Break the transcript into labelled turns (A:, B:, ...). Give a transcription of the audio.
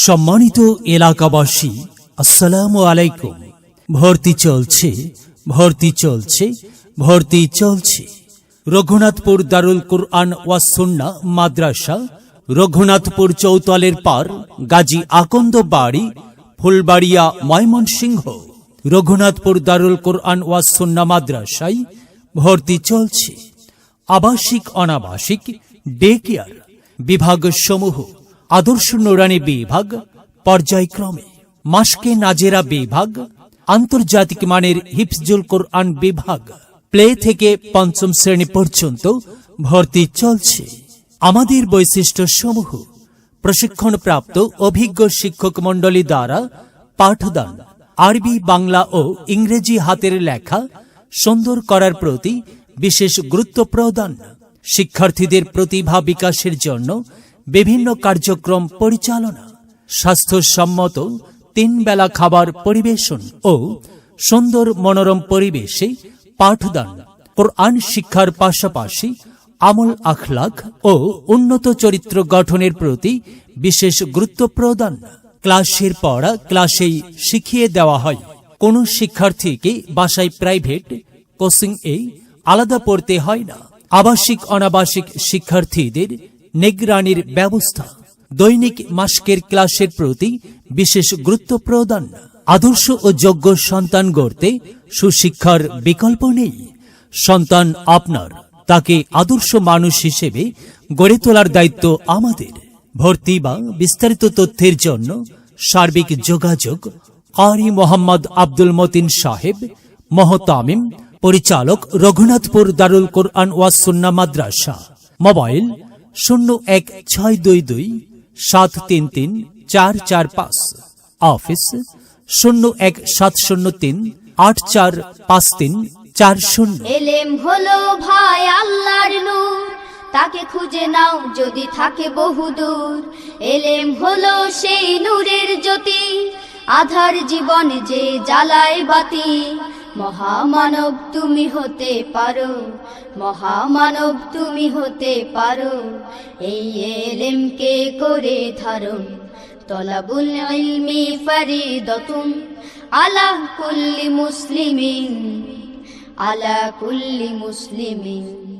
A: সম্মানিত এলাকাবাসী, আসসালামু আলাইকুম। ভর্তি চলছে ভর্তি চলছে ভর্তি চলছে। রঘুনাথপুর দারুল কুরআন ওয়াসুন্না মাদ্রাসা, রঘুনাথপুর চৌতলের পার গাজী আকন্দ বাড়ি, ফুলবাড়িয়া ময়মনসিংহ। রঘুনাথপুর দারুল কুরআন ওয়াসুন্না মাদ্রাসায় ভর্তি চলছে। আবাসিক, অনাবাসিক, ডে কেয়ার বিভাগ সমূহ আদর্শ নোরানি বিভাগ, পর্যায়ক্রমে মাসকে নাজেরা বিভাগ, আন্তর্জাতিক মানের হিফজুল কোরআন বিভাগ। প্লে থেকে পঞ্চম শ্রেণি পর্যন্ত ভর্তি চলছে। আমাদের বৈশিষ্ট্য সমূহ প্রশিক্ষণপ্রাপ্ত অভিজ্ঞ শিক্ষক মণ্ডলী দ্বারা পাঠদান, আরবি, বাংলা ও ইংরেজি হাতের লেখা সুন্দর করার প্রতি বিশেষ গুরুত্ব প্রদান, শিক্ষার্থীদের প্রতিভা বিকাশের জন্য বিভিন্ন কার্যক্রম পরিচালনা, স্বাস্থ্যসম্মত তিন বেলা খাবার পরিবেশন ও সুন্দর মনোরম পরিবেশে পাঠদান, কোরআন শিক্ষার পাশাপাশি আমল আখলাখ ও উন্নত চরিত্র গঠনের প্রতি বিশেষ গুরুত্ব প্রদান। ক্লাসের পড়া ক্লাসেই শিখিয়ে দেওয়া হয়। কোনো শিক্ষার্থীকে বাসায় প্রাইভেট কোচিং এ আলাদা পড়তে হয় না। আবাসিক অনাবাসিক শিক্ষার্থীদের নিগরানির ব্যবস্থা। দৈনিক মাসকের ক্লাসের প্রতি বিশেষ গুরুত্ব প্রদান। আদর্শ ও যোগ্য সন্তান গড়তে সুশিক্ষার বিকল্প নেই। সন্তান আপনার, তাকে আদর্শ মানুষ হিসেবে গড়ে তোলার দায়িত্ব আমাদের। ভর্তি বা বিস্তারিত তথ্যের জন্য সার্বিক যোগাযোগ কারি মোহাম্মদ আব্দুল মতিন সাহেব, মহতামিম, পরিচালক রঘুনাথপুর দারুল কোরআন ওয়াসুন্না মাদ্রাসা। মোবাইল শূন্য এক ছয় দুই দুই সাত তিন তিন চার চার পাঁচ। অফিস শূন্য এক সাত শূন্য তিন আট চার পাঁচ তিন চার শূন্য।
B: এলেম হলো ভাই আল্লাহর নূর। তাকে খুঁজে নাও, যদি থাকে বহুদূর। এলেম হলো জ্যোতি আধার জীবন যে জ্বালায় বাতি, মহামানব তুমি হতে পারো, মহামানব তুমি হতে পারো, এই এলেমকে করে ধারণ তলাবুল ইলমি ফারিদতুন আলা কুল্লি মুসলিমিন, আলা কুল্লি মুসলিমিন।